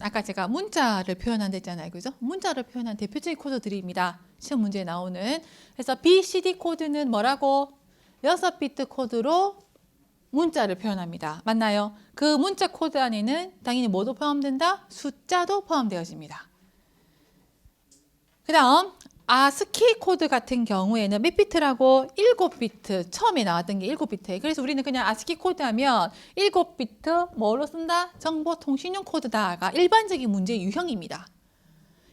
아까 제가 문자를 표현한다 했잖아요. 그죠? 문자를 표현한 대표적인 코드들입니다. 시험 문제에 나오는. 그래서 BCD 코드는 뭐라고? 6비트 코드로 문자를 표현합니다. 맞나요? 그 문자 코드 안에는 당연히 뭐도 포함된다? 숫자도 포함되어집니다. 그 다음 아 스키 코드 같은 경우에는 몇 비트라고? 7비트 처음에 나왔던 게 7비트예요. 그래서 우리는 그냥 아스키 코드 하면 7비트 뭐로 쓴다? 정보통신용 코드다가 일반적인 문제 유형입니다.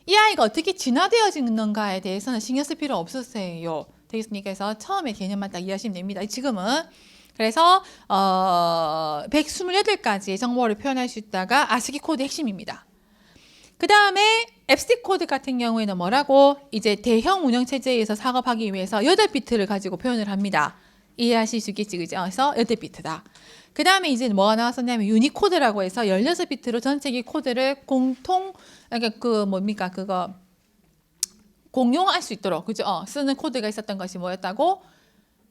이 아이가 어떻게 진화되어지는가에 대해서는 신경 쓸 필요 없었어요. 되겠습니까? 그래서 처음에 개념만 딱 이해하시면 됩니다. 지금은 그래서 어, 128가지의 정보를 표현할 수 있다가 아스키 코드 핵심입니다. 그 다음에 앱스틱 코드 같은 경우에는 뭐라고? 이제 대형 운영 체제에서 작업하기 위해서 8비트를 가지고 표현을 합니다. 이해하실 수 있겠지, 그죠? 그래서 8비트다. 그 다음에 이제 뭐가 나왔었냐면 유니코드라고 해서 16비트로 전체기 코드를 공통, 그러니까 그 뭡니까? 그거 공용할 수 있도록, 그죠? 어, 쓰는 코드가 있었던 것이 뭐였다고?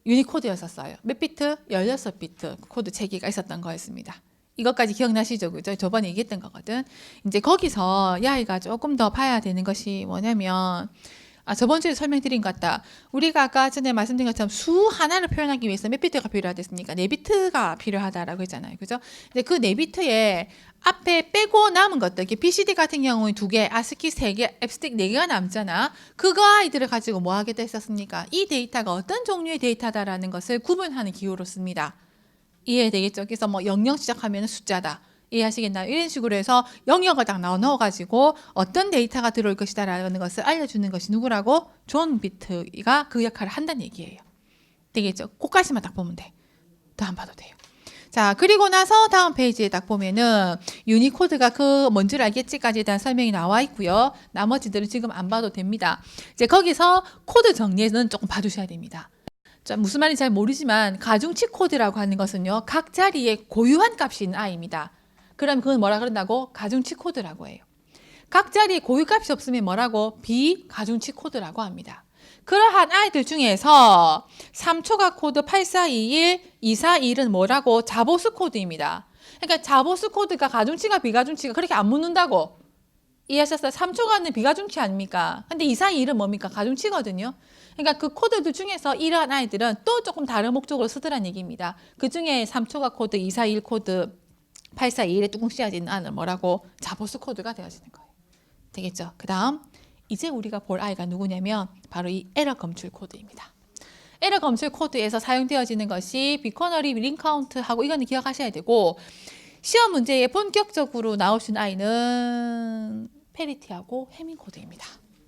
유니코드였었어요. 몇 비트? 16비트 코드 체계가 있었던 거였습니다. 이것까지 기억나시죠? 그죠? 저번에 얘기했던 거거든. 이제 거기서 이 아이가 조금 더 봐야 되는 것이 뭐냐면, 아, 저번 주에 설명드린 것 같다. 우리가 아까 전에 말씀드린 것처럼 수 하나를 표현하기 위해서 몇 비트가 필요하겠습니까? 네 비트가 필요하다라고 했잖아요. 그죠? 근데 그 네 비트에 앞에 빼고 남은 것들, 이렇게 BCD 같은 경우에 두 개, 아스키 세 개, 앱스틱 네 개가 남잖아. 그거 아이들을 가지고 뭐 하게 됐었습니까? 이 데이터가 어떤 종류의 데이터다라는 것을 구분하는 기호로 씁니다. 이해되겠죠? 그래서 뭐 영영 시작하면 숫자다. 이해하시겠나요? 이런 식으로 해서 영역을 딱 넣어가지고 어떤 데이터가 들어올 것이다라는 것을 알려주는 것이 누구라고? 존 비트가 그 역할을 한다는 얘기예요. 되겠죠? 그까지만 딱 보면 돼. 더 안 봐도 돼요. 자, 그리고 나서 다음 페이지에 딱 보면은 유니코드가 그 뭔지를 알겠지까지에 대한 설명이 나와 있고요. 나머지들은 지금 안 봐도 됩니다. 이제 거기서 코드 정리는 조금 봐주셔야 됩니다. 자, 무슨 말인지 잘 모르지만 가중치 코드라고 하는 것은요. 각 자리에 고유한 값이 있는 아이입니다. 그럼 그건 뭐라 그런다고? 가중치 코드라고 해요. 각 자리에 고유값이 없으면 뭐라고? 비가중치 코드라고 합니다. 그러한 아이들 중에서 3초가 코드 8421, 241은 뭐라고? 자보수 코드입니다. 그러니까 자보수 코드가 가중치가 비가중치가 그렇게 안 묻는다고. 이해하셨어요? 3초가는 비가중치 아닙니까? 근데 241은 뭡니까? 가중치거든요. 그러니까 그 코드들 중에서 이러한 아이들은 또 조금 다른 목적으로 쓰더란 얘기입니다. 그 중에 3초가 코드, 241 코드, 842에 뚜껑 씌어진 안은 뭐라고? 자보수 코드가 되어지는 거예요. 되겠죠? 그 다음 이제 우리가 볼 아이가 누구냐면 바로 이 에러 검출 코드입니다. 에러 검출 코드에서 사용되어지는 것이 비커너리 링 카운트하고 이거는 기억하셔야 되고 시험 문제에 본격적으로 나올 수 있는 아이는 페리티하고 해밍 코드입니다.